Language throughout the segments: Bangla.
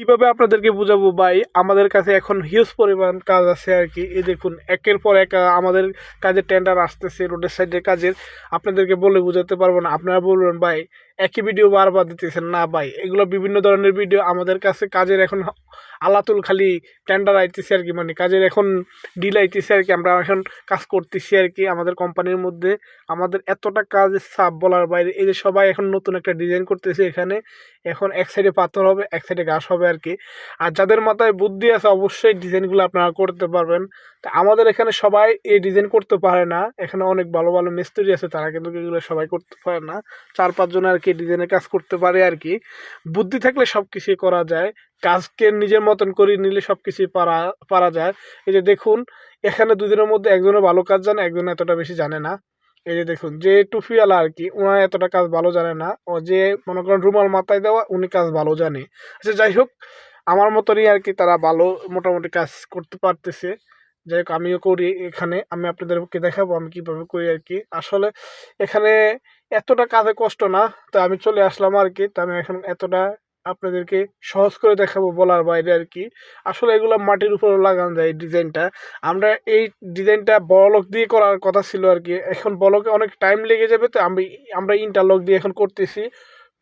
কীভাবে আপনাদেরকে বোঝাবো? ভাই, আমাদের কাছে এখন হিউজ পরিমাণ কাজ আছে আর কি। এই দেখুন, একের পর এক আমাদের কাজের টেন্ডার আসতেছে রোডের সাইডের কাজের। আপনাদেরকে বলে বোঝাতে পারব না। আপনারা বলবেন, ভাই একই ভিডিও বারবার দিতেছেন, না ভাই, এগুলো বিভিন্ন ধরনের ভিডিও আমাদের কাছে কাজের এখন আলাতুল খালি টেন্ডার আইতেছে আর কি মানে কাজের এখন ডিল আইতেছে আর কি, আমরা এখন কাজ করতেছি আর কি আমাদের কোম্পানির মধ্যে। আমাদের এতটা কাজের চাপ বলার বাইরে, এই যে সবাই এখন নতুন একটা ডিজাইন করতেছে এখানে, এখন এক সাইডে পাথর হবে, এক সাইডে ঘাস হবে আর কি। আর যাদের মাথায় বুদ্ধি আছে, অবশ্যই ডিজাইনগুলো আপনারা করতে পারবেন। তা আমাদের এখানে সবাই এই ডিজাইন করতে পারে না, এখানে অনেক ভালো ভালো মিস্ত্রি আছে, তারা কিন্তু এগুলো সবাই করতে পারে না। চার পাঁচজন আর কি ডিজাইনের কাজ করতে পারে আর কি। বুদ্ধি থাকলে সব কিছুই করা যায়। কাজকে নিজের মতন করে নিলে সব কিছুই পারা পারা যায়। এই যে দেখুন, এখানে দুদিনের মধ্যে একজনের ভালো কাজ জানে একজন এতটা বেশি জানে না। এই যে দেখুন, যে টুফিওয়ালা আর কি ওনার এতটা কাজ ভালো জানে না। ও যে মনে করেন রুমাল মাথায় দেওয়া, উনি কাজ ভালো জানে। আচ্ছা যাই হোক, আমার মতনই আর কি তারা ভালো মোটামুটি কাজ করতে পারতেছে। যাই হোক, আমিও করি এখানে। আমি আপনাদেরকে দেখাবো আমি কীভাবে করি আর কি। আসলে এখানে এতটা কাজে কষ্ট না, তো আমি চলে আসলাম আর কি তো আমি এখন এতটা আপনাদেরকে সহজ করে দেখাবো বলার বাইরে আর কি আসলে এগুলো মাটির উপর লাগানো যায় এই ডিজাইনটা। আমরা এই ডিজাইনটা বড়লক দিয়ে করার কথা ছিল আর কি এখন বলকে অনেক টাইম লেগে যাবে, তো আমি, আমরা ইন্টারলক দিয়ে এখন করতেছি।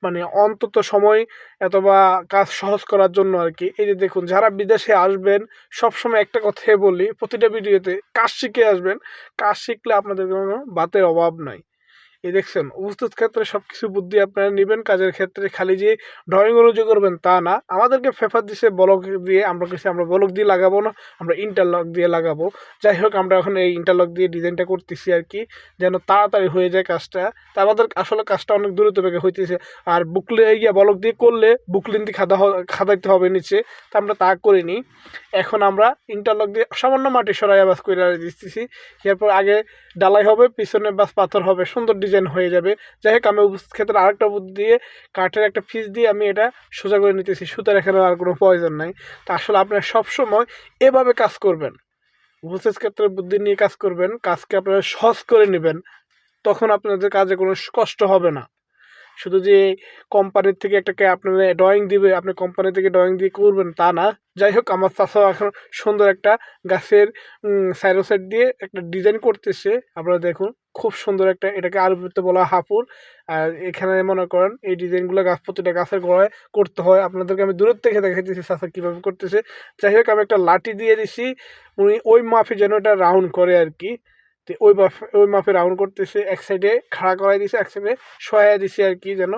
মানে অন্তত সময় অথবা কাজ সহজ করার জন্য আর কি এই যে দেখুন, যারা বিদেশে আসবেন, সবসময় একটা কথাই বলি, প্রতিটা ভিডিওতে কাজ শিখে আসবেন। কাজ শিখলে আপনাদের কোনো বাতের অভাব নাই। এই দেখছেন, উপস্থিত ক্ষেত্রে সব কিছু বুদ্ধি আপনারা নেবেন, কাজের ক্ষেত্রে খালি যে ড্রয়িং অনুযায়ী করবেন তা না। আমাদেরকে পেপার দিছে, বলক দিয়ে আমরা কিছু, আমরা বলক দিয়ে লাগাবো না, আমরা ইন্টারলক দিয়ে লাগাবো। যাই হোক, আমরা এখন এই ইন্টারলক দিয়ে ডিজাইনটা করতেছি আর কি, যেন তাড়াতাড়ি হয়ে যায় কাজটা। তা আমাদের আসলে কাজটা অনেক দূরত্ব বেগে হইতেছে। আর বুকলে গিয়ে বলক দিয়ে করলে বুকলিন দিয়ে খাদা খাদাইতে হবে নিচে। তা আমরা তা করিনি। এখন আমরা ইন্টারলক দিয়ে সামান্য মাটি সরাই বাস করে দিতেছি। এরপর আগে ডালাই হবে, পিছনে বাস পাথর হবে, সুন্দর ডিজাইন হয়ে যাবে। যাই হোক, আমি ক্ষেত্রে আরেকটা বুদ্ধি দিয়ে কাঠের একটা ফিস দিয়ে আমি এটা সোজা করে নিতেছি। সুতার এখানে আর কোনো প্রয়োজন নাই। তা আসলে আপনারা সবসময় এভাবে কাজ করবেন। উপস্থিত ক্ষেত্রে বুদ্ধি নিয়ে কাজ করবেন। কাজকে আপনারা সহজ করে নেবেন। তখন আপনাদের কাজে কোনো কষ্ট হবে না। শুধু যে কোম্পানির থেকে একটা আপনার ড্রয়িং দিবে, আপনি কোম্পানি থেকে ড্রয়িং দিয়ে করবেন তা না। যাই হোক, আমার চাষাও এখন সুন্দর একটা গাছের সাইডো সাইড দিয়ে একটা ডিজাইন করতেছে। আপনারা দেখুন, খুব সুন্দর একটা, এটাকে আরবিতে বলা হাফুর আর এখানে মনে করেন, এই ডিজাইনগুলো গাছ, প্রতিটা গাছের গোড়ায় করতে হয়। আপনাদেরকে আমি দূরের থেকে দেখাইতেছি চাষা কীভাবে করতেছে। যাই হোক, আমি একটা লাঠি দিয়ে দিছি। উনি ওই মাফে যেন এটা রাউন্ড করে আর কি। তো ওই ওই মাপে রাউন্ড করতেছে, এক সাইডে খাড়া করাই দিছে, এক সাইডে সহায় দিছে আর কি যেন।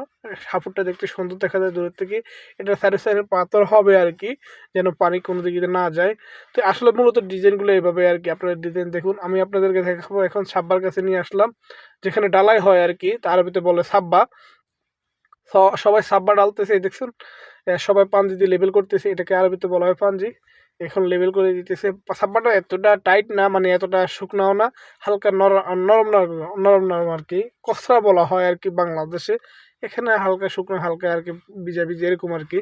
সাপুরটা দেখতে সুন্দর দেখা যায় দূরের থেকে। এটা সাইডে সাইডে পাথর হবে আর কি, যেন পানি কোনো দিকে না যায়। তো আসলে মূলত ডিজাইনগুলো এইভাবে আর কি, আপনারা ডিজাইন দেখুন। আমি আপনাদেরকে দেখাবো, এখন সাব্বার কাছে নিয়ে আসলাম, যেখানে ডালাই হয় আর কি, তার ভিতরে বলে সাব্বা। সবাই সাব্বা ডালতেছে দেখছেন? সবাই পাঞ্জি দিয়ে লেবেল করতেছে, এটাকে আরবিতে বলা হয় পাঞ্জি। এখন লেবেল করে দিতেছে। সাব্বাটা এতটা টাইট না মানে এতটা শুকনাও না, হালকা নরম নরম নরম নরম আর কি। কসরা বলা হয় আর কি বাংলাদেশে। এখানে হালকা শুকনো, হালকা আর কি ভিজা ভিজা এরকম আর কি।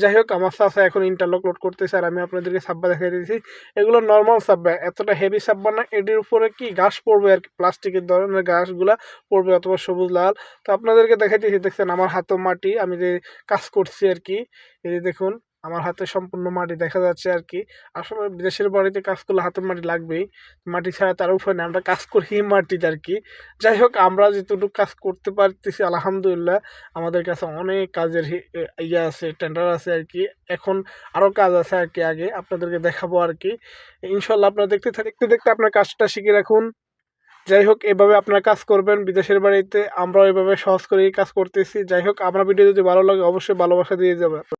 যাই হোক, আমার চাষা এখন ইন্টারলক লোড করতেছে আর আমি আপনাদেরকে সাব্বা দেখাই দিয়েছি এগুলো নর্মাল সাব্বা এতটা হেভি সাব্বা না। এটির উপরে কি ঘাস পড়বে আর কি? প্লাস্টিকের ধরনের ঘাসগুলা পড়বে অথবা সবুজ লাল। তো আপনাদেরকে দেখাইতেছি, দেখছেন আমার হাতও মাটি, আমি যে কাজ করছি আর কি, এই যে দেখুন। আমার হাতে সম্পূর্ণ মাটি দেখা যাচ্ছে আর কি আসলে দেশের বাড়িতে কাজ করলে হাতের মাটি লাগবেই। মাটি ছাড়া তার উপায় নেই। আমরা কাজ করি মাটিতে আর কি যাই হোক, আমরা যেটুকু কাজ করতে পারতেছি, আলহামদুলিল্লাহ, আমাদের কাছে অনেক কাজের ইয়ে আছে টেন্ডার আছে আর কি এখন আরও কাজ আছে আর কি আগে। আপনাদেরকে দেখাবো আর কি ইনশাল্লাহ আপনারা দেখতে দেখতে দেখতে আপনার কাজটা শিখে রাখুন। যাই হোক, এভাবে আপনারা কাজ করবেন বিদেশের বাড়িতে। আমরাও এভাবে সহজ করেই কাজ করতেছি। যাই হোক, আমার ভিডিও যদি ভালো লাগে, অবশ্যই ভালোবাসা দিয়ে যাবে